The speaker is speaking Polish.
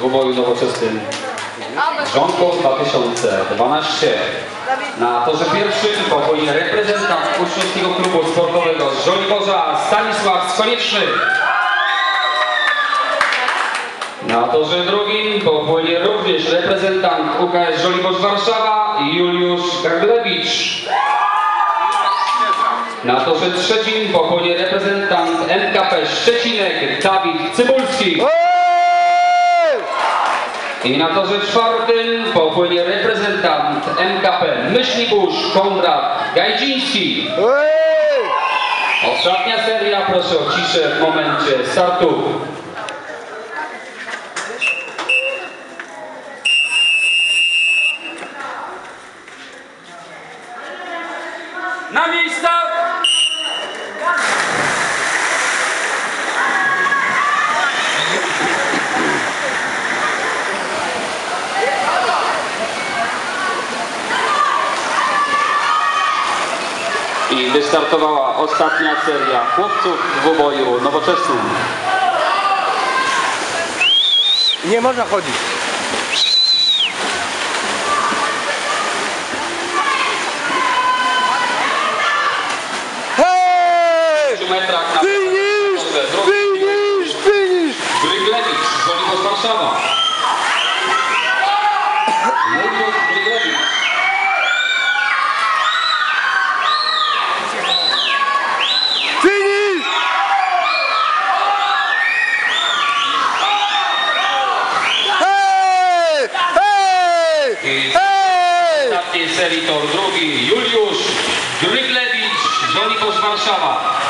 W oboju nowoczesnym Rządków 2012. Na torze pierwszym powoli reprezentant Uczniowskiego Klubu Sportowego z Żoliborza Stanisław Skonieczny. Na torze drugim powoli również reprezentant UKS Żoliborz Warszawa Juliusz Garglewicz. Na torze trzecim powoli reprezentant MKP Szczecinek Dawid Cybulski. I na torze czwartym popłynie reprezentant MKP Myślibórz Konrad Gajdziński. Ostatnia seria, proszę o ciszę w momencie startu. Na miejsca! I wystartowała ostatnia seria chłopców w oboju nowoczesnym. Nie można chodzić. Hej! Drugi Finish! Finish! Gryglewicz, Żoliborz Warszawa. Juliusz Gryglewicz. Finish! Hej! Hej! I Hej! W ostatniej serii tor drugi Juliusz Gryglewicz, Żoliborz Warszawa.